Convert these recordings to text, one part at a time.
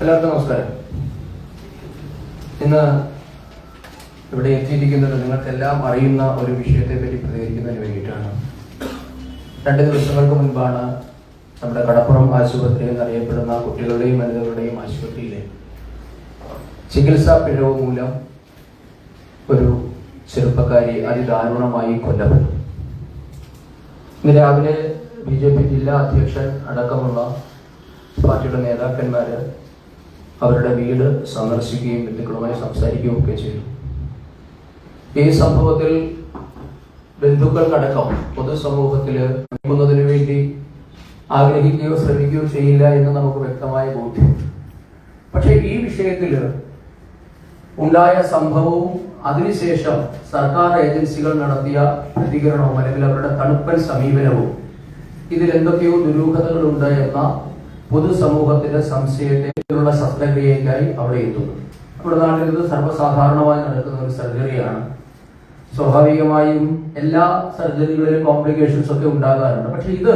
എല്ലാവർക്കും നമസ്കാരം. ഇന്ന് ഇവിടെ എത്തിയിരിക്കുന്നത് നിങ്ങൾക്കെല്ലാം അറിയുന്ന ഒരു വിഷയത്തെ പറ്റി പ്രതികരിക്കുന്നതിന് വേണ്ടിയിട്ടാണ്. രണ്ട് ദിവസങ്ങൾക്ക് മുൻപാണ് നമ്മുടെ കടപ്പുറം ആശുപത്രി എന്നറിയപ്പെടുന്ന കുട്ടികളുടെയും വനിതകളുടെയും ആശുപത്രിയിലെ ചികിത്സാ പിഴവ് മൂലം ഒരു ചെറുപ്പക്കാരി അതിദാരുണമായി കൊല്ലപ്പെട്ടു. ഇന്ന് രാവിലെ ബി ജെ പി ജില്ലാ അധ്യക്ഷൻ അടക്കമുള്ള പാർട്ടിയുടെ നേതാക്കന്മാര് അവരുടെ വീട് സന്ദർശിക്കുകയും ബന്ധുക്കളുമായി സംസാരിക്കുകയും ഒക്കെ ചെയ്തു. ഈ സംഭവത്തിൽ ബന്ധുക്കൾക്കടക്കം പൊതുസമൂഹത്തിൽ നൽകുന്നതിന് വേണ്ടി ആഗ്രഹിക്കുകയോ ശ്രമിക്കുകയോ ചെയ്യില്ല എന്ന് നമുക്ക് വ്യക്തമായ ബോധ്യമുണ്ട് പക്ഷെ ഈ വിഷയത്തിൽ ഉണ്ടായ സംഭവവും അതിനുശേഷം സർക്കാർ ഏജൻസികൾ നടത്തിയ പ്രതികരണവും അല്ലെങ്കിൽ അവരുടെ തണുപ്പൻ സമീപനവും ഇതിൽ എന്തൊക്കെയോ ദുരൂഹതകളുണ്ട് എന്ന പൊതുസമൂഹത്തിന്റെ സംശയത്തിലുള്ള ശസ്ത്രക്രിയയ്ക്കായി അവിടെ എത്തുന്നു. നമ്മുടെ നാട്ടിൽ ഇത് സർവസാധാരണമായി നടക്കുന്ന ഒരു സർജറിയാണ്. സ്വാഭാവികമായും എല്ലാ സർജറികളിലും കോംപ്ലിക്കേഷൻസ് ഒക്കെ ഉണ്ടാകാറുണ്ട്. പക്ഷെ ഇത്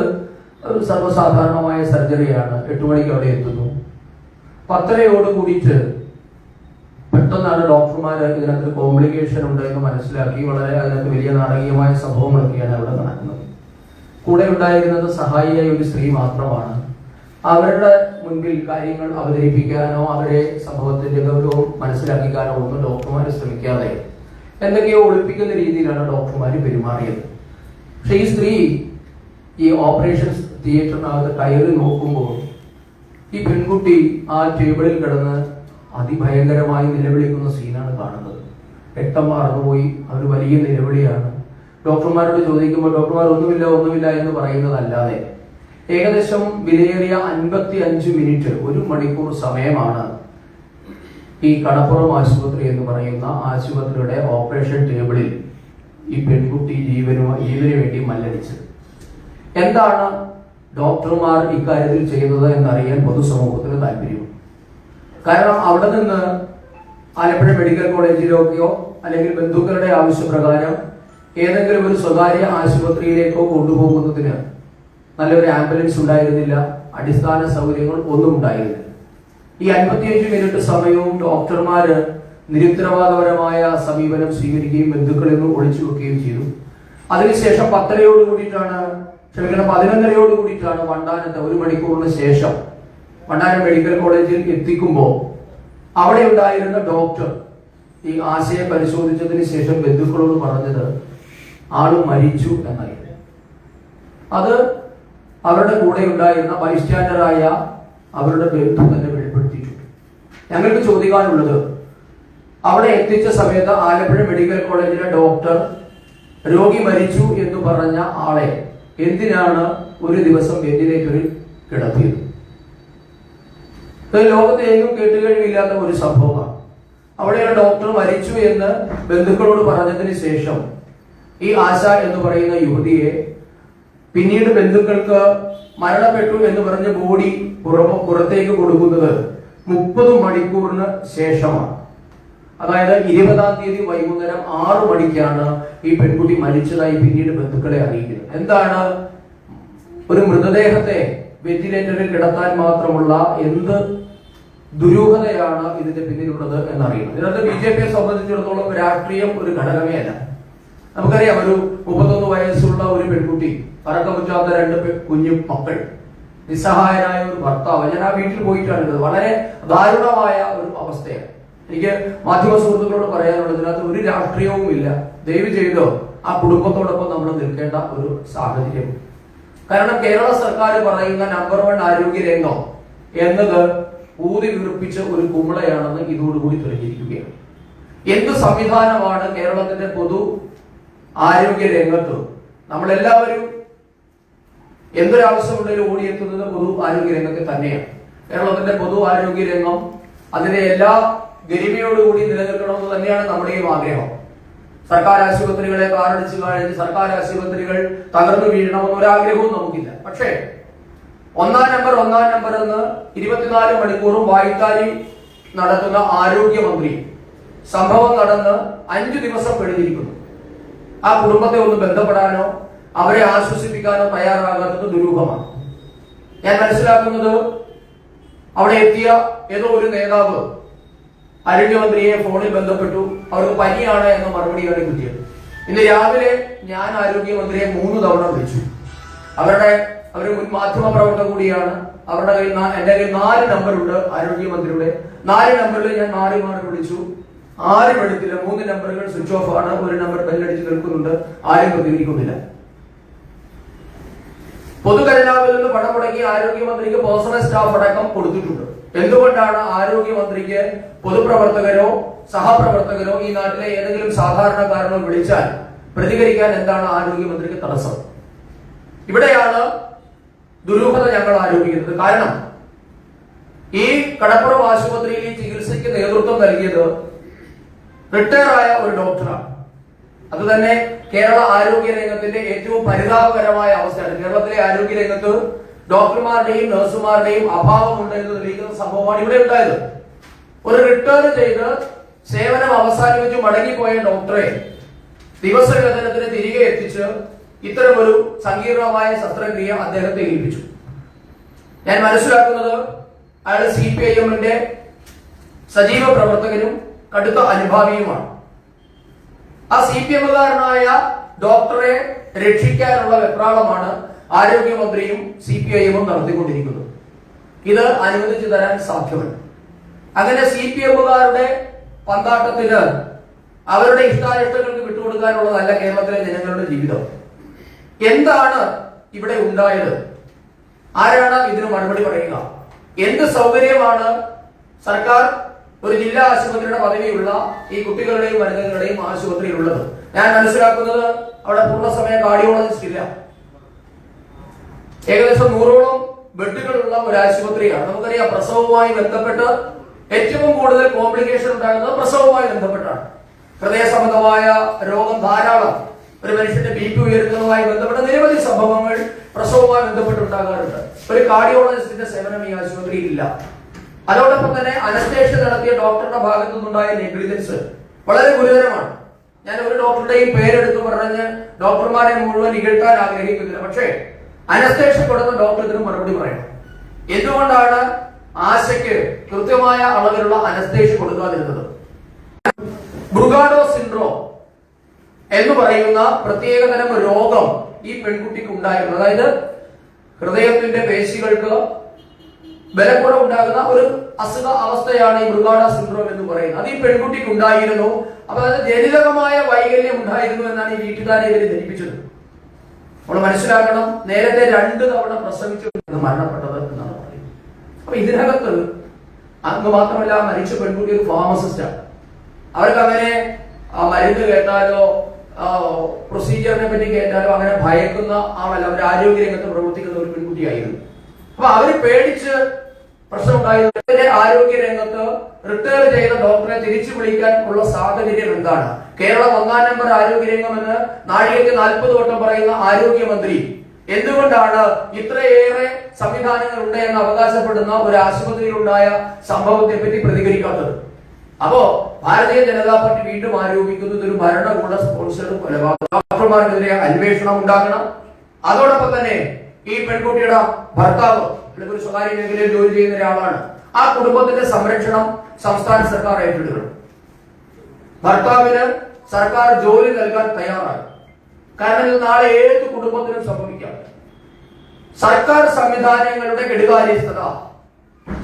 ഒരു സർവസാധാരണമായ സർജറിയാണ്. എട്ടു മണിക്ക് അവിടെ എത്തുന്നു. പത്തരയോട് കൂടിയിട്ട് പെട്ടെന്നാണ് ഡോക്ടർമാർ ഇതിനകത്ത് കോംപ്ലിക്കേഷൻ ഉണ്ട് എന്ന് മനസ്സിലാക്കി വളരെ അതിനകത്ത് വലിയ നാടകീയമായ സംഭവങ്ങളൊക്കെയാണ് അവിടെ നടക്കുന്നത്. കൂടെ ഉണ്ടായിരുന്നത് സഹായിയായ ഒരു സ്ത്രീ മാത്രമാണ്. അവരുടെ മുൻപിൽ കാര്യങ്ങൾ അവതരിപ്പിക്കാനോ അവരെ സംഭവത്തിന്റെ ഗൗരവം മനസ്സിലാക്കിക്കാനോ ഒന്നും ഡോക്ടർമാർ ശ്രമിക്കാതെ എന്തൊക്കെയോ ഒളിപ്പിക്കുന്ന രീതിയിലാണ് ഡോക്ടർമാർ പെരുമാറിയത്. പക്ഷെ ഈ സ്ത്രീ ഈ ഓപ്പറേഷൻ തിയേറ്ററിനകത്ത് കയറി നോക്കുമ്പോൾ ഈ പെൺകുട്ടി ആ ടേബിളിൽ കിടന്ന് അതിഭയങ്കരമായി നിലവിളിക്കുന്ന സീനാണ് കാണുന്നത്. രക്തം മറന്നുപോയി. അവർ വലിയ നിലവിളിയാണ്. ഡോക്ടർമാരോട് ചോദിക്കുമ്പോൾ ഡോക്ടർമാർ ഒന്നുമില്ല ഒന്നുമില്ല എന്ന് പറയുന്നതല്ലാതെ ഏകദേശം വിലയേറിയ അൻപത്തി അഞ്ച് മിനിറ്റ് ഒരു മണിക്കൂർ സമയമാണ് ഈ കടപ്പുറം ആശുപത്രി എന്ന് പറയുന്ന ആശുപത്രിയുടെ ഓപ്പറേഷൻ ടേബിളിൽ ഈ പെൺകുട്ടി ജീവനു ജീവന് വേണ്ടി മല്ലടിച്ചത്. എന്താണ് ഡോക്ടർമാർ ഇക്കാര്യത്തിൽ ചെയ്യുന്നത് എന്നറിയാൻ പൊതുസമൂഹത്തിന് താല്പര്യം കാരണം അവിടെ നിന്ന് ആലപ്പുഴ മെഡിക്കൽ കോളേജിലേക്കോ അല്ലെങ്കിൽ ബന്ധുക്കളുടെ ആവശ്യപ്രകാരം ഏതെങ്കിലും ഒരു സ്വകാര്യ ആശുപത്രിയിലേക്കോ കൊണ്ടുപോകുന്നതിന് നല്ലൊരു ആംബുലൻസ് ഉണ്ടായിരുന്നില്ല. അടിസ്ഥാന സൗകര്യങ്ങൾ ഒന്നും ഉണ്ടായിരുന്നില്ല. ഈ അൻപത്തിയഞ്ച് മിനിറ്റ് സമയവും ഡോക്ടർമാര് നിരുത്തരവാദപരമായ സമീപനം സ്വീകരിക്കുകയും ബന്ധുക്കളിൽ നിന്ന് ഒളിച്ചു വെക്കുകയും ചെയ്തു. അതിനുശേഷം പത്തരയോട് കൂടിയിട്ടാണ് ക്ഷമിക്കണം പതിനൊന്നരയോട് കൂടിയിട്ടാണ് വണ്ടാനത്ത് ഒരു മണിക്കൂറിന് ശേഷം വണ്ടാനം മെഡിക്കൽ കോളേജിൽ എത്തിക്കുമ്പോൾ അവിടെ ഉണ്ടായിരുന്ന ഡോക്ടർ ഈ ആശയം പരിശോധിച്ചതിന് ശേഷം ബന്ധുക്കളോട് പറഞ്ഞത് ആൾ മരിച്ചു എന്നായിരുന്നു. അത് അവരുടെ കൂടെ ഉണ്ടായിരുന്ന ബൈസ്റ്റാൻഡറായ അവരുടെ ബന്ധു തന്നെ വെളിപ്പെടുത്തിയിട്ടുണ്ട്. ഞങ്ങൾക്ക് ചോദിക്കാനുള്ളത് അവിടെ എത്തിച്ച സമയത്ത് ആലപ്പുഴ മെഡിക്കൽ കോളേജിലെ ഡോക്ടർ രോഗി മരിച്ചു എന്ന് പറഞ്ഞ ആളെ എന്തിനാണ് ഒരു ദിവസം വെന്റിലേറ്ററിൽ കിടത്തിയത്? ഇത് ലോകത്തെ കേട്ടുകഴിവില്ലാത്ത ഒരു സംഭവമാണ്. അവിടെയുള്ള ഡോക്ടർ മരിച്ചു എന്ന് ബന്ധുക്കളോട് പറഞ്ഞതിന് ശേഷം ഈ ആശ എന്ന് പറയുന്ന യുവതിയെ പിന്നീട് ബന്ധുക്കൾക്ക് മരണപ്പെട്ടു എന്ന് പറഞ്ഞ ബോഡി പുറമ പുറത്തേക്ക് കൊടുക്കുന്നത് മുപ്പത് മണിക്കൂറിന് ശേഷമാണ്. അതായത് ഇരുപതാം തീയതി വൈകുന്നേരം ആറു മണിക്കാണ് ഈ പെൺകുട്ടി മരിച്ചതായി പിന്നീട് ബന്ധുക്കളെ അറിയിക്കുന്നത്. എന്താണ്? ഒരു മൃതദേഹത്തെ വെന്റിലേറ്ററിൽ കിടത്താൻ മാത്രമുള്ള എന്ത് ദുരൂഹതയാണ് ഇതിന്റെ പിന്നിലുള്ളത് എന്നറിയുന്നത് ഇതിനകത്ത് ബി ജെ പിയെ സംബന്ധിച്ചിടത്തോളം രാഷ്ട്രീയം ഒരു ഘടകമേ അല്ല നമുക്കറിയാം ഒരു മുപ്പത്തൊന്ന് വയസ്സുള്ള ഒരു പെൺകുട്ടി പറക്കമുറ്റാത്ത രണ്ട് കുഞ്ഞു മക്കൾ. നിസ്സഹായനായ ഒരു ഭർത്താവ്. ഞാൻ ആ വീട്ടിൽ പോയിട്ടാണ് വളരെ ദാരുണമായ ഒരു അവസ്ഥയാണ്. എനിക്ക് മാധ്യമ സുഹൃത്തുക്കളോട് പറയാനുള്ളത് ഇതിനകത്ത് ഒരു രാഷ്ട്രീയവും ഇല്ല. ദയവ് ചെയ്തോ ആ കുടുംബത്തോടൊപ്പം നമ്മൾ നിൽക്കേണ്ട ഒരു സാഹചര്യം. കാരണം കേരള സർക്കാർ പറയുന്ന നമ്പർ വൺ ആരോഗ്യ രംഗം എന്നത് ഊതി വിറപ്പിച്ച ഒരു കുമ്പളയാണെന്ന് ഇതോടുകൂടി തെളിഞ്ഞിരിക്കുകയാണ്. എന്ത് സംവിധാനമാണ് കേരളത്തിന്റെ പൊതു ആരോഗ്യ രംഗത്ത്? നമ്മളെല്ലാവരും എന്തൊരാവശ്യമുണ്ടെങ്കിലും ഓടിയെത്തുന്നത് പൊതു ആരോഗ്യ രംഗത്തെ തന്നെയാണ്. കേരളത്തിന്റെ പൊതു ആരോഗ്യ രംഗം അതിനെ എല്ലാ ഗരിമയോടുകൂടി നിലനിൽക്കണമെന്ന് തന്നെയാണ് നമ്മുടെയും ആഗ്രഹം. സർക്കാർ ആശുപത്രികളെ കാറടിച്ചു കഴിഞ്ഞ് സർക്കാർ ആശുപത്രികൾ തകർന്നു വീഴണമെന്ന ഒരാഗ്രഹവും നമുക്കില്ല. പക്ഷേ ഒന്നാം നമ്പർ ഒന്നാം നമ്പർ എന്ന് ഇരുപത്തിനാല് മണിക്കൂറും വായ്ത്താരി നടത്തുന്ന ആരോഗ്യമന്ത്രി സംഭവം നടന്ന് അഞ്ചു ദിവസം കഴിഞ്ഞിരിക്കുന്നു ആ കുടുംബത്തെ ഒന്ന് ബന്ധപ്പെടാനോ അവരെ ആശ്വസിപ്പിക്കാനോ തയ്യാറാകാത്തത് ദുരൂഹമാണ്. ഞാൻ മനസ്സിലാക്കുന്നത് അവിടെ എത്തിയ ഏതോ ഒരു നേതാവ് ആരോഗ്യമന്ത്രിയെ ഫോണിൽ ബന്ധപ്പെട്ടു. അവർക്ക് പനിയാണ് എന്ന മറുപടിയാണ് കിട്ടിയത്. ഇന്ന് രാവിലെ ഞാൻ ആരോഗ്യമന്ത്രിയെ മൂന്ന് തവണ വിളിച്ചു. അവരുടെ അവർ മുൻ മാധ്യമ പ്രവർത്തക കൂടിയാണ്. അവരുടെ കയ്യിൽ എന്റെ കയ്യിൽ നാല് നമ്പറുണ്ട് ആരോഗ്യമന്ത്രിയുടെ നാല് നമ്പറിൽ ഞാൻ മാറി മാറി വിളിച്ചു. ആരും എടുത്തില്ല. മൂന്ന് നമ്പറുകൾ സ്വിച്ച് ഓഫ് ആണ്. ഒരു നമ്പർ ബെല്ലടിച്ച് നിൽക്കുന്നുണ്ട്. ആരും പ്രതികരിക്കുന്നില്ല. പൊതുഖജനാവിൽ പണം മുടക്കി ആരോഗ്യമന്ത്രിക്ക് പേഴ്സണൽ സ്റ്റാഫ് അടക്കം കൊടുത്തിട്ടുണ്ട്. എന്തുകൊണ്ടാണ് ആരോഗ്യമന്ത്രിക്ക് പൊതുപ്രവർത്തകരോ സഹപ്രവർത്തകരോ ഈ നാട്ടിലെ ഏതെങ്കിലും സാധാരണക്കാരനോ വിളിച്ചാൽ പ്രതികരിക്കാൻ എന്താണ് ആരോഗ്യമന്ത്രിക്ക് തടസ്സം? ഇവിടെയാണ് ദുരൂഹത ഞങ്ങൾ ആരോപിക്കുന്നത്. കാരണം ഈ കടപ്പുറം ആശുപത്രിയിൽ ഈ ചികിത്സയ്ക്ക് നേതൃത്വം നൽകിയത് റിട്ടയർ ആയ ഒരു ഡോക്ടറാണ്. അത് തന്നെ കേരള ആരോഗ്യ രംഗത്തിന്റെ ഏറ്റവും പരിതാപകരമായ അവസ്ഥയാണ്. കേരളത്തിലെ ആരോഗ്യ രംഗത്ത് ഡോക്ടർമാരുടെയും നഴ്സുമാരുടെയും അഭാവമുണ്ട് എന്ന് തെളിയിക്കുന്ന സംഭവമാണ് ഇവിടെ ഉണ്ടായത്. ഒരു റിട്ടേൺ ചെയ്ത് സേവനം അവസാനിപ്പിച്ച് മടങ്ങിപ്പോയ ഡോക്ടറെ ദിവസവേതനത്തിന് തിരികെ എത്തിച്ച് ഇത്തരമൊരു സങ്കീർണമായ ശസ്ത്രക്രിയ അദ്ദേഹത്തെ ഏൽപ്പിച്ചു. ഞാൻ മനസ്സിലാക്കുന്നത് അയാൾ സി പി ഐ എമ്മിന്റെ സജീവ പ്രവർത്തകനും കടുത്ത അനുഭാവിയുമാണ്. ആ സി പി എമ്മുകാരനായ ഡോക്ടറെ രക്ഷിക്കാനുള്ള വെപ്രാളമാണ് ആരോഗ്യമന്ത്രിയും സി പി ഐ എമ്മും നടത്തിക്കൊണ്ടിരിക്കുന്നത്. ഇത് അനുവദിച്ചു തരാൻ സാധ്യമല്ല. അങ്ങനെ സി പി എമ്മുകാരുടെ പന്താട്ടത്തിന് അവരുടെ ഇഷ്ടാനിഷ്ടങ്ങൾക്ക് വിട്ടുകൊടുക്കാനുള്ളതല്ല കേരളത്തിലെ ജനങ്ങളുടെ ജീവിതം. എന്താണ് ഇവിടെ ഉണ്ടായത്? ആരാണ് ഇതിന് മറുപടി പറയുക? എന്ത് സൗകര്യമാണ് സർക്കാർ ഒരു ജില്ലാ ആശുപത്രിയുടെ പദവിയുള്ള ഈ കുട്ടികളുടെയും വനിതകളുടെയും ആശുപത്രിയിലുള്ളത്. ഞാൻ മനസ്സിലാക്കുന്നത് അവിടെ പൂർണസമയ കാർഡിയോളജിസ്റ്റ് ഇല്ല. ഏകദേശം നൂറോളം ബെഡുകളുള്ള ഒരു ആശുപത്രിയാണ് നമുക്കറിയാം പ്രസവവുമായി ബന്ധപ്പെട്ട് ഏറ്റവും കൂടുതൽ കോംപ്ലിക്കേഷൻ ഉണ്ടാകുന്നത് പ്രസവവുമായി ബന്ധപ്പെട്ടാണ്. ഹൃദയ സംബന്ധമായ രോഗം ധാരാളം. ഒരു മനുഷ്യന്റെ ബി പി ഉയരുന്നതുമായി ബന്ധപ്പെട്ട നിരവധി സംഭവങ്ങൾ പ്രസവവുമായി ബന്ധപ്പെട്ട് ഉണ്ടാകാറുണ്ട്. ഒരു കാർഡിയോളജിസ്റ്റിന്റെ സേവനം ഈ ആശുപത്രിയിൽ ഇല്ല. അതോടൊപ്പം തന്നെ അനസ്തേഷ്യ നടത്തിയ ഡോക്ടറുടെ ഭാഗത്തു നിന്നുണ്ടായ നെഗ്ലിജൻസ് വളരെ ഗുരുതരമാണ്. ഞാൻ ഒരു ഡോക്ടറുടെയും പേരെടുത്ത് പറഞ്ഞ് ഡോക്ടർമാരെ മുഴുവൻ ഇകഴ്ത്താൻ ആഗ്രഹിക്കുന്നില്ല. പക്ഷേ അനസ്തേഷ്യ കൊടുത്ത ഡോക്ടർ ഇതിന് മറുപടി പറയണം. എന്തുകൊണ്ടാണ് ആശയ്ക്ക് കൃത്യമായ അളവിലുള്ള അനസ്തേഷ്യ കൊടുക്കാതിരുന്നത്? ബ്രുഗാഡോ സിൻഡ്രോം എന്ന് പറയുന്ന പ്രത്യേകതരം രോഗം ഈ പെൺകുട്ടിക്ക് ഉണ്ടായിരുന്നു അതായത് ഹൃദയത്തിന്റെ പേശികൾക്ക് ഉണ്ടാകുന്ന ഒരു അസുഖ അവസ്ഥയാണ് ഈ മൃഗാട സിൻഡ്രോം എന്ന് പറയുന്നത്. അത് ഈ പെൺകുട്ടിക്ക് ഉണ്ടായിരുന്നു. അപ്പൊ അത് ജനിതകമായ വൈകല്യം ഉണ്ടായിരുന്നു എന്നാണ് ഈ വീട്ടുകാരെ ഇവർ ധരിപ്പിച്ചത്. നമ്മൾ മനസ്സിലാക്കണം നേരത്തെ രണ്ട് തവണ പ്രസവിച്ചു മരണപ്പെട്ടത് എന്നാണ് പറയുന്നത്. അപ്പൊ ഇതിനകത്ത് അങ്ങ് മാത്രമല്ല മരിച്ച പെൺകുട്ടി ഒരു ഫാർമസിസ്റ്റാണ് അവർക്ക് അങ്ങനെ മരുന്ന് കേട്ടാലോ പ്രൊസീജിയറിനെ പറ്റി കേട്ടാലോ അങ്ങനെ ഭയക്കുന്ന ആളല്ല. അവർ ആരോഗ്യ രംഗത്ത് പ്രവർത്തിക്കുന്ന ഒരു പെൺകുട്ടിയായിരുന്നു. അപ്പൊ അവർ പേടിച്ച് പ്രശ്നം ഉണ്ടായത് ആരോഗ്യ രംഗത്ത് റിട്ടയർ ചെയ്ത ഡോക്ടറെ തിരിച്ചു വിളിക്കാൻ ഉള്ള സാഹചര്യം എന്താണ്? കേരളം ഒന്നാം നമ്പർ ആരോഗ്യ രംഗം എന്ന് നാഴികയ്ക്ക് നാൽപ്പത് വട്ടം പറയുന്ന ആരോഗ്യമന്ത്രി എന്തുകൊണ്ടാണ് ഇത്രയേറെ സംവിധാനങ്ങൾ ഉണ്ട് എന്ന് അവകാശപ്പെടുന്ന ഒരു ആശുപത്രിയിലുണ്ടായ സംഭവത്തെ പറ്റി പ്രതികരിക്കാത്തത്? അപ്പോ ഭാരതീയ ജനതാ പാർട്ടി വീണ്ടും ആരോപിക്കുന്നത് ഇതൊരു ഭരണകൂട കൊലപാതകം ഡോക്ടർമാർക്കെതിരെ അന്വേഷണം ഉണ്ടാക്കണം അതോടൊപ്പം തന്നെ ഈ പെൺകുട്ടിയുടെ ഭർത്താവ് അല്ലെങ്കിൽ ഒരു സ്വകാര്യ മേഖലയിൽ ജോലി ചെയ്യുന്ന ഒരാളാണ്. ആ കുടുംബത്തിന്റെ സംരക്ഷണം സംസ്ഥാന സർക്കാർ ഏറ്റെടുക്കണം. ഭർത്താവിന് സർക്കാർ ജോലി നൽകാൻ തയ്യാറാണ്. കാരണം ഇത് നാളെ ഏത് കുടുംബത്തിനും സംഭവിക്കാം. സർക്കാർ സംവിധാനങ്ങളുടെ കെടുകാര്യസ്ഥത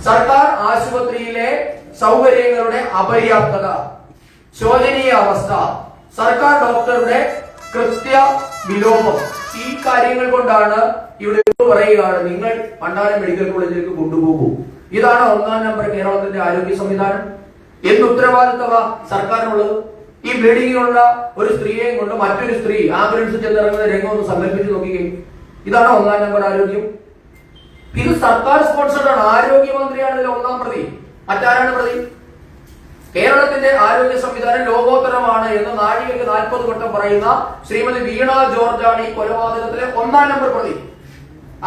സർക്കാർ ആശുപത്രിയിലെ സൗകര്യങ്ങളുടെ അപര്യാപ്തത ശോചനീയ അവസ്ഥ സർക്കാർ ഡോക്ടറുടെ കൃത്യ വിലോപം ഈ കാര്യങ്ങൾ കൊണ്ടാണ് ഇവിടെ പറയുകയാണ് നിങ്ങൾ പണ്ടാരം മെഡിക്കൽ കോളേജിലേക്ക് കൊണ്ടുപോകൂ. ഇതാണ് ഒന്നാം നമ്പർ കേരളത്തിന്റെ ആരോഗ്യ സംവിധാനം. എന്ത് ഉത്തരവാദിത്തവ സർക്കാരിനുള്ളത്? ഈ ബ്ലീഡിങ്ങിലുള്ള ഒരു സ്ത്രീയെയും കൊണ്ട് മറ്റൊരു സ്ത്രീ ആംബുലൻസ് ചെന്നിറങ്ങുന്ന രംഗം ഒന്ന് സങ്കല്പിച്ച് നോക്കുകയും ഇതാണ് ഒന്നാം നമ്പർ ആരോഗ്യം. ഇത് സർക്കാർ സ്പോൺസർഡ് ആണ്. ആരോഗ്യമന്ത്രിയാണ് ഇതിൽ ഒന്നാം പ്രതി. മറ്റാരാണ് പ്രതി? കേരളത്തിന്റെ ആരോഗ്യ സംവിധാനം ലോകോത്തരമാണ് എന്ന് നാഴികയ്ക്ക് നാൽപ്പത് വട്ടം പറയുന്ന ശ്രീമതി വീണ ജോർജാണ് ഈ കൊലപാതകത്തിലെ ഒന്നാം നമ്പർ പ്രതി.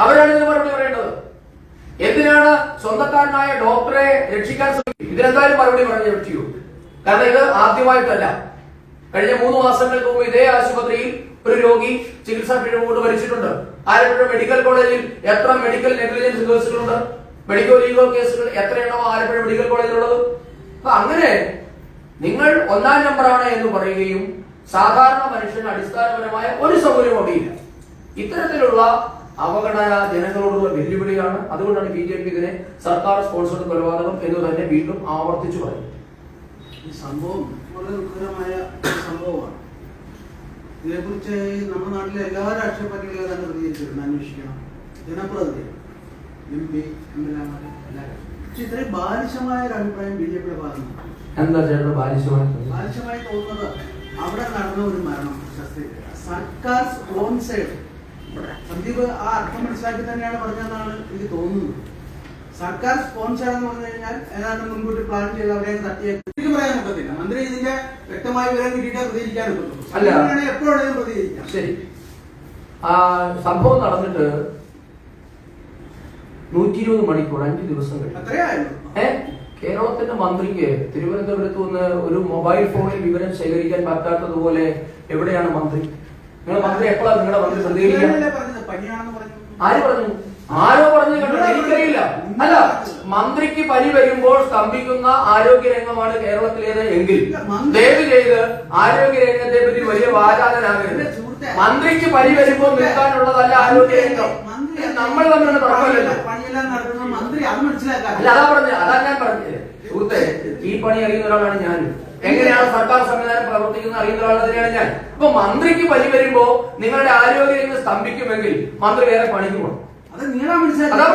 അവരാണ് ഇതിന് മറുപടി പറയേണ്ടത്. എന്തിനാണ് സ്വന്തക്കാരനായ ഡോക്ടറെ രക്ഷിക്കാൻ ശ്രമിക്കും ഇതിനെന്തായാലും മറുപടി പറഞ്ഞു പറ്റിയൂ കാരണം ഇത് ആദ്യമായിട്ടല്ല. കഴിഞ്ഞ മൂന്ന് മാസങ്ങൾക്ക് മുമ്പ് ഇതേ ആശുപത്രിയിൽ ഒരു രോഗി ചികിത്സാ പിഴവ് കൊണ്ട് മരിച്ചിട്ടുണ്ട്. ആലപ്പുഴ മെഡിക്കൽ കോളേജിൽ എത്ര മെഡിക്കൽ നെഗ്ലിജൻസ് കേസുകളുണ്ട്? മെഡിക്കൽ ലീഗൽ കേസുകൾ എത്രയാണോ ആലപ്പുഴ മെഡിക്കൽ കോളേജിലുള്ളത്? അപ്പൊ അങ്ങനെ നിങ്ങൾ ഒന്നാം നമ്പറാണ് എന്ന് പറയുകയും സാധാരണ മനുഷ്യന് അടിസ്ഥാനപരമായ ഒരു സൗകര്യം അവിടെയില്ല. ഇത്തരത്തിലുള്ള അവഗണന ജനങ്ങളോടുള്ള വെല്ലുവിളിയാണ്. അതുകൊണ്ടാണ് ബി ജെ പി ഇതിനെ സർക്കാർ സ്പോൺസർഡ് കൊലപാതകം എന്ന് തന്നെ വീണ്ടും ആവർത്തിച്ചു പറയുന്നത്. ഈ സംഭവം വളരെ ദുഃഖകരമായ സംഭവമാണ്. ഇതിനെക്കുറിച്ച് നമ്മുടെ നാട്ടിലെ എല്ലാ രാഷ്ട്രീയ പാർട്ടികളും തന്നെ പ്രതികരിച്ചിട്ടുണ്ട് അന്വേഷിക്കണം. ജനപ്രതിനിധികൾ എം പി എം എൽ എല്ലാവരും. പക്ഷെ ഇത്രയും ബാലിശമായ ഒരു അഭിപ്രായം ബി ജെ പിയുടെ ഭാഗത്തു എന്താ ചേട്ടൻ ബാലിശമായി ബാലിശമായി തോന്നുന്നത് അവിടെ നടന്ന ഒരു മരണം സർക്കാർ സ്പോൺസേഡ് സന്ദീപ് ആ അർത്ഥം മനസ്സിലാക്കി തന്നെയാണ് പറഞ്ഞതെന്നാണ് എനിക്ക് തോന്നുന്നത്. സർക്കാർ സ്പോൺസർ എന്ന് പറഞ്ഞു കഴിഞ്ഞാൽ ഏതാണ്ട് മുൻകൂട്ടി പ്ലാൻ ചെയ്ത് അവരെ തട്ടിയ എനിക്ക് പറയാൻ പറ്റത്തില്ല മന്ത്രി ഇതിന്റെ വ്യക്തമായ വിവരം കിട്ടിയിട്ടേ പ്രതികരിക്കാൻ പറ്റുള്ളൂ അല്ല. അങ്ങനെയാണെങ്കിൽ എപ്പോഴും പ്രതികരിക്കാം. ശരി. സംഭവം നടന്നിട്ട് നൂറ്റി ഇരുപത് മണിക്കൂർ അഞ്ച് ദിവസം കഴിഞ്ഞു. കേരളത്തിന്റെ മന്ത്രിക്ക് തിരുവനന്തപുരത്ത് നിന്ന് ഒരു മൊബൈൽ ഫോണിൽ വിവരം ശേഖരിക്കാൻ പറ്റാത്തതുപോലെ എവിടെയാണ് മന്ത്രി? നിങ്ങൾ മന്ത്രി എപ്പോഴാണ് നിങ്ങളുടെ മന്ത്രി പ്രതികരിക്കുക? ആര് പറഞ്ഞു? ആരോ പറഞ്ഞു എനിക്കറിയില്ല അല്ല മന്ത്രിക്ക് പനി വരുമ്പോൾ സ്തംഭിക്കുന്ന ആരോഗ്യ രംഗമാണ് കേരളത്തിലേത് എങ്കിൽ ദയവ് ചെയ്ത് ആരോഗ്യ രംഗത്തെ പറ്റി വലിയ വാചാലനാകരുത്. മന്ത്രിക്ക് പനി വരുമ്പോൾ നിൽക്കാനുള്ളതല്ല ആരോഗ്യ രംഗം നമ്മൾ തമ്മിലുള്ള തർക്കമല്ലല്ലോ പണിയെല്ലാം നടത്തുന്ന മന്ത്രി അത് അല്ല അതാ പറഞ്ഞത്. അതാ ഞാൻ പറഞ്ഞത്. സുഹൃത്തെ ഈ പണി അറിയുന്ന ഒരാളാണ് ഞാൻ എങ്ങനെയാണ് സർക്കാർ സംവിധാനം പ്രവർത്തിക്കുന്നത് അറിയുന്ന ഒരാൾ തന്നെയാണ് ഞാൻ. അപ്പൊ മന്ത്രിക്ക് പനി വരുമ്പോ നിങ്ങളുടെ ആരോഗ്യം ഇന്ന് സ്തംഭിക്കുമെങ്കിൽ മന്ത്രി വേറെ പണിക്ക് പോകണം അത് അതാ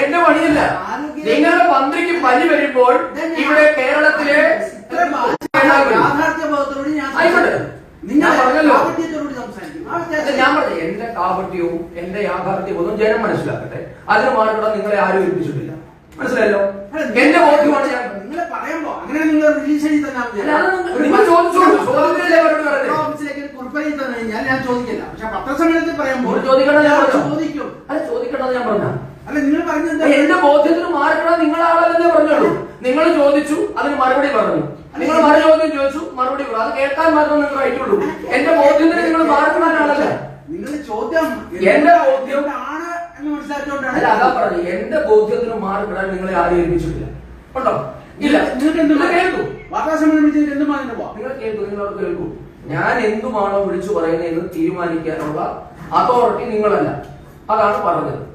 എന്റെ പണിയല്ല. നിങ്ങളുടെ മന്ത്രിക്ക് പനി വരുമ്പോൾ ഇവിടെ കേരളത്തിലെ ഞാൻ പറഞ്ഞല്ലോ. ഞാൻ എന്റെ കാപട്യവും എന്റെ യാഥാർത്ഥ്യവും ഒന്നും ജനം മനസ്സിലാക്കട്ടെ. അതിന് മാറ്റം നിങ്ങളെ ആരും ഏൽപ്പിച്ചിട്ടില്ല. മനസ്സിലായല്ലോ? എന്റെ ബോധ്യമാണ് ഞാൻ നിങ്ങൾ പറയുമ്പോ അങ്ങനെ നിങ്ങൾ റിലീസ് ചെയ്ത് നിങ്ങൾ- നിങ്ങൾ തന്നു ഞാൻ ചോദിക്കില്ല. പക്ഷെ പത്രസമ്മേളനത്തിൽ പറയുമ്പോൾ നിങ്ങൾ ചോദിക്കണം ചോദിക്കും. അല്ല ചോദിക്കണമെന്ന് ഞാൻ പറഞ്ഞ? അല്ല നിങ്ങൾ പറഞ്ഞത് എന്റെ ബോധ്യത്തിന് മാറിക്കണം നിങ്ങളാളല്ലെന്നേ പറഞ്ഞോളൂ നിങ്ങൾ ചോദിച്ചു അതിന് മറുപടി പറഞ്ഞു. നിങ്ങൾ മറുപടി ചോദ്യം ചോദിച്ചു മറുപടി പറഞ്ഞു. അത് കേൾക്കാൻ മാത്രം നിങ്ങൾ ആയിട്ടുള്ളൂ എന്റെ ബോധ്യത്തിന് നിങ്ങൾ മാറിക്കണം ചോദ്യം എന്റെ ബോധ്യം- ആണ് എന്ന് മനസ്സിലാക്കിയോണ്ടാണ് അല്ല അതാ പറഞ്ഞു എന്റെ ബോധ്യത്തിന് മാറിക്കിടാൻ നിങ്ങളെ ആരും ഏൽപ്പിച്ചിട്ടില്ല. ഉണ്ടോ? ഇല്ല. നിങ്ങൾക്ക് എന്ത് നിങ്ങൾ കേൾക്കൂ. എന്ത് പോവാം നിങ്ങൾ കേൾക്കൂ നിങ്ങൾ അവിടെ കേൾക്കൂ. ഞാൻ എന്തുമാണോ വിളിച്ചു പറയുന്നതെന്ന് തീരുമാനിക്കാനുള്ള അതോറിറ്റി നിങ്ങളല്ല. അതാണ് പറഞ്ഞത്.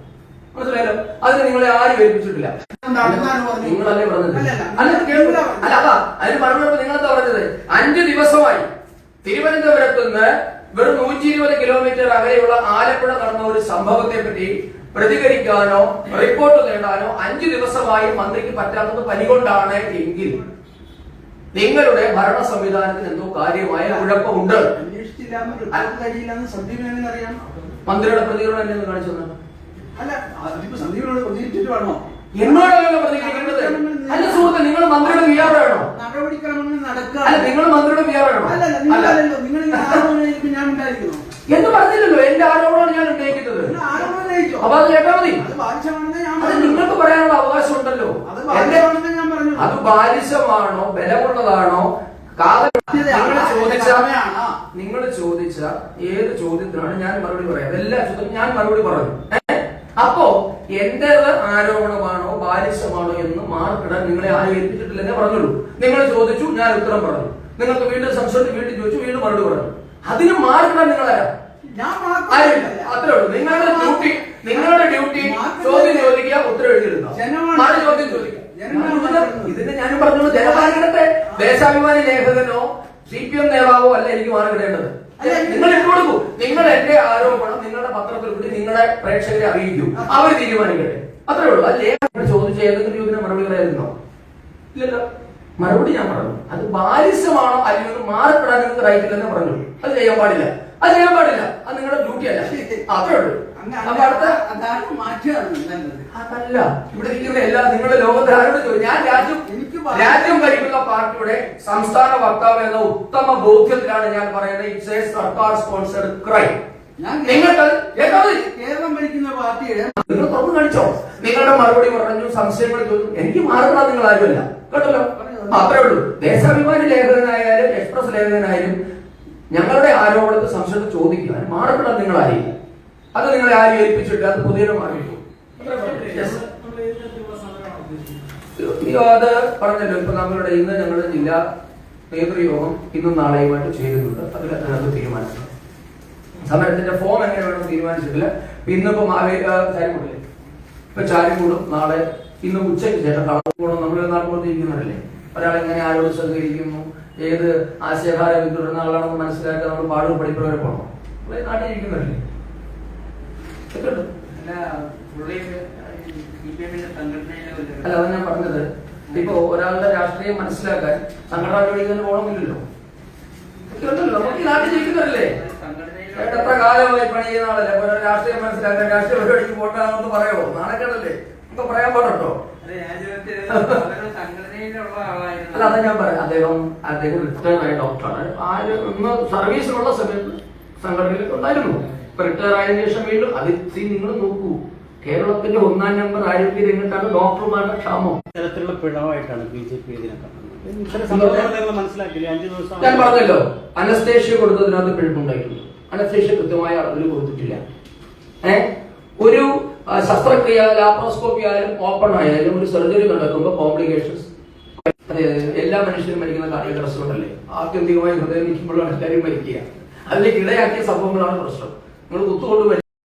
മനസ്സിലായല്ലോ? അതിന് നിങ്ങളെ ആരും ഏൽപ്പിച്ചിട്ടില്ല? നിങ്ങളല്ലേ പറഞ്ഞത്. അല്ല കേൾക്കില്ല. അല്ല അതാ. അതിന് പറഞ്ഞപ്പോ നിങ്ങളെന്താ പറഞ്ഞത്? അഞ്ചു ദിവസമായി തിരുവനന്തപുരത്ത് നിന്ന് വെറും നൂറ്റി ഇരുപത് കിലോമീറ്റർ അകലെയുള്ള ആലപ്പുഴ നടന്ന ഒരു സംഭവത്തെ പറ്റി പ്രതികരിക്കാനോ റിപ്പോർട്ട് നേടാനോ അഞ്ചു ദിവസമായി മന്ത്രിക്ക് പറ്റാത്തത് പനി കൊണ്ടാണ് എങ്കിൽ നിങ്ങളുടെ ഭരണ സംവിധാനത്തിന് എന്തോ കാര്യമായ കുഴപ്പമുണ്ട്. മന്ത്രിയുടെ പ്രതികരണം എന്നെ കാണിച്ചു അല്ല അതിപ്പോ സന്ദീപിനോട് പ്രതികരിച്ചിട്ട് വേണോ? എന്നോടല്ലോ പ്രതികരിക്കേണ്ടത്. അല്ല സുഹൃത്തെ നിങ്ങൾ മന്ത്രിയുടെ വിയാറാണോ നടപടിക്രമങ്ങൾ നടക്കുക അല്ല നിങ്ങൾ മന്ത്രിയുടെ വിയാറാണോ അല്ല നിങ്ങൾ ഇങ്ങനെ ആരോപണം ഉന്നയിക്കുമ്പോൾ ഞാൻ ഉണ്ടായിരിക്കുന്നു എന്ന് പറഞ്ഞില്ലല്ലോ എന്റെ ആരോപണമാണ് ഞാൻ ഉന്നയിക്കുന്നത് നിങ്ങൾ ആരോപണം ഉന്നയിച്ചോ അപ്പൊ അത് കേട്ടാ മതി. അത് നിങ്ങൾക്ക് പറയാനുള്ള അവകാശം ഉണ്ടല്ലോ അത് ബാലിശമാണോ ബലമുള്ളതാണോ? നിങ്ങൾ ചോദിച്ച? നിങ്ങൾ ചോദിച്ച ഏത് ചോദ്യത്തിനാണ് ഞാൻ മറുപടി പറയാം. എല്ലാ ചോദ്യത്തിനും ഞാൻ മറുപടി പറഞ്ഞു? അപ്പോ എന്റേത് ആരോപണമാണോ ബാലിശമാണോ എന്ന് മാർക്കിടാൻ നിങ്ങളെ ആരും ഏൽപ്പിച്ചിട്ടില്ലെന്നേ പറഞ്ഞുള്ളൂ. നിങ്ങൾ ചോദിച്ചു ഞാൻ ഉത്തരം പറഞ്ഞു. നിങ്ങൾക്ക് വീണ്ടും സംശയം വീണ്ടും ചോദിച്ചു വീണ്ടും മറുപടി പറഞ്ഞു. അതിന് മാർക്കിടാൻ നിങ്ങളാരാ. അത്രേ ഉള്ളൂ. നിങ്ങളുടെ ഡ്യൂട്ടി നിങ്ങളുടെ ഡ്യൂട്ടി ചോദ്യം ചോദിക്കുക ഉത്തരം എഴുതിയിരുന്നോ മറു ചോദ്യം ചോദിക്കുക. ജനമാണ് ഇതിന് പറയുന്നത്. ഇതിന് ഞാൻ പറഞ്ഞോളൂ ദേശാഭിമാനി ലേഖകനോ സി പി എം നേതാവോ അല്ല എനിക്ക് അല്ല, നിങ്ങൾ ഇട്ട് കൊടുക്കൂ നിങ്ങൾ എന്റെ ആരോപണം നിങ്ങളുടെ പത്രത്തിൽ കൂടി നിങ്ങളുടെ പ്രേക്ഷകരെ അറിയിക്കൂ. അവർ തീരുമാനിക്കട്ടെ. അത്രേ ഉള്ളൂ. അല്ലേ ചോദിച്ച ഏതെങ്കിലും ചോദ്യം മറുപടി പറയായിരുന്നോ ഇല്ലല്ലോ. മറുപടി ഞാൻ പറഞ്ഞു. അത് ബാലിസമാണോ അല്ലെങ്കിൽ മാറിപ്പെടാൻ നിങ്ങൾക്ക് റൈറ്റ് ഇല്ലെന്ന് പറഞ്ഞു അത് ചെയ്യാൻ പാടില്ല. അത് ചെയ്യാൻ പാടില്ല. അത് നിങ്ങളുടെ ഡ്യൂട്ടി അല്ല. അത്രേ ഉള്ളൂ. അപ്പൊ അടുത്ത അതാണ് മാറ്റുകയാണ് നല്ലത്. അതല്ല. ഇവിടെ ഇരിക്കുന്ന എല്ലാ നിങ്ങളുടെ ലോകത്തിൽ ആരോട് ചോദിക്കും. ഞാൻ രാജ്യം എനിക്ക്. രാജ്യം ഭരിക്കുന്ന പാർട്ടിയുടെ സംസ്ഥാന വക്താവ് എന്ന ഉത്തമ ബോധ്യത്തിലാണ് ഞാൻ പറയുന്നത്. It's a sarkar sponsored crime ഞാൻ നിങ്ങൾക്ക്. കേരളം ഭരിക്കുന്ന പാർട്ടിയുടെ നിങ്ങൾ തുറന്നു കാണിച്ചോ? നിങ്ങളുടെ മറുപടി പറഞ്ഞു സംശയങ്ങൾ ചോദിച്ചു എനിക്ക് മാറുന്ന നിങ്ങൾ ആരുമല്ല. കേട്ടല്ലോ? അത്രേ ഉള്ളൂ. ദേശാഭിമാനി ലേഖകനായാലും എക്സ്പ്രസ് ലേഖകനായാലും ഞങ്ങളുടെ ആരോപണത്തെ സംശയത്തെ ചോദിക്കുക മാറപ്പെടാൻ നിങ്ങൾ ആരെയും? അത് നിങ്ങളെ ആരും ഏൽപ്പിച്ചിട്ട് അത് പുതിയ മാറിയിട്ടു അത് പറഞ്ഞല്ലോ. ഇപ്പൊ നമ്മളുടെ ഇന്ന് ഞങ്ങളുടെ ജില്ലാ നേതൃയോഗം ഇന്നും നാളെയുമായിട്ട് ചേരുന്നുണ്ട്. അതിൽ അതിനകത്ത് തീരുമാനിച്ചു സമരത്തിന്റെ ഫോം എങ്ങനെ വേണം തീരുമാനിച്ചിട്ടില്ല ഇന്നിപ്പോ മാവേലി ചാരിക്കൂടില്ലേ? ഇപ്പൊ ചാരിക്കൂടും നാളെ ഇന്ന് ഉച്ചയ്ക്ക് ശേഷം കളക്കൂടും നമ്മൾ നാൾ കൊടുത്തിരിക്കുന്നവരല്ലേ ഒരാളെങ്ങനെ ആരോട് സഹകരിക്കുന്നു? ഏത് ആശയധാര പിന്തുടരുന്ന ആളാണെന്ന് മനസ്സിലാക്കാൻ നമ്മൾ പാടും പഠിപ്പുള്ളവരെ പോകണം ഉണ്ട്. അല്ല അത് ഞാൻ പറഞ്ഞത്. ഇപ്പൊ ഒരാളുടെ രാഷ്ട്രീയം മനസ്സിലാക്കാൻ സംഘടനാ പോകണമെന്നില്ലല്ലോ. നമുക്ക് നാട്ടിൽ ജീവിക്കുന്നവരല്ലേ? സംഘടനയിലെ എത്ര കാലമായി പണി ചെയ്യുന്ന ആളല്ലേ രാഷ്ട്രീയം മനസ്സിലാക്കാൻ രാഷ്ട്രീയ പരിപാടിക്ക് പോകണമെന്ന് പറയുമോ നാണക്കേടല്ലേ? നമുക്ക് പറയാൻ പാടട്ടോ അല്ല, ഞാൻ ചോദിച്ചത് സംഘടനയിലുള്ള ആളായിരുന്നു. അല്ല അതാ ഞാൻ പറയാം അദ്ദേഹം അദ്ദേഹം റിട്ടയർ ആയ ഡോക്ടറാണ് ആര് ഇന്ന് സർവീസിലുള്ള സമയത്ത് സംഘടനയിലൊക്കെ ഉണ്ടായിരുന്നു. ഇപ്പൊ റിട്ടയർ ആയതിനു ശേഷം വീണ്ടും അത് നിങ്ങൾ നോക്കൂ. കേരളത്തിന്റെ ഒന്നാം നമ്പർ ആരോഗ്യ രംഗത്താണ് ഡോക്ടർമാരുടെ ക്ഷാമം. ഇത്തരത്തിലുള്ള പിഴവായിട്ടാണ് ബി ജെ പി ഇതിനെ മനസ്സിലാക്കില്ല? അഞ്ചു ദിവസം ഞാൻ പറഞ്ഞല്ലോ അനസ്തേഷ്യ കൊടുത്തതിനകത്ത് പിഴപ്പുണ്ടായിട്ടുണ്ട് അനസ്തേഷ്യ കൃത്യമായ അളവിൽ കൊടുത്തിട്ടില്ല. ഏഹ് ഒരു ശസ്ത്രക്രിയ ലാപ്രോസ്കോപ്പി ആയാലും ഓപ്പൺ ആയാലും ഒരു സർജറി നടക്കുമ്പോൾ കോംപ്ലിക്കേഷൻസ് എല്ലാ മനുഷ്യരും മരിക്കുന്ന കൊണ്ടല്ലേ? ആത്യന്തികമായി ഹൃദയം നിൽക്കുമ്പോഴാണ് എല്ലാവരും മരിക്കുക. അതിലേക്ക് ഇടയാക്കിയ സംഭവങ്ങളാണ് പ്രശ്നം. നിങ്ങൾ കുത്തുകൊണ്ട്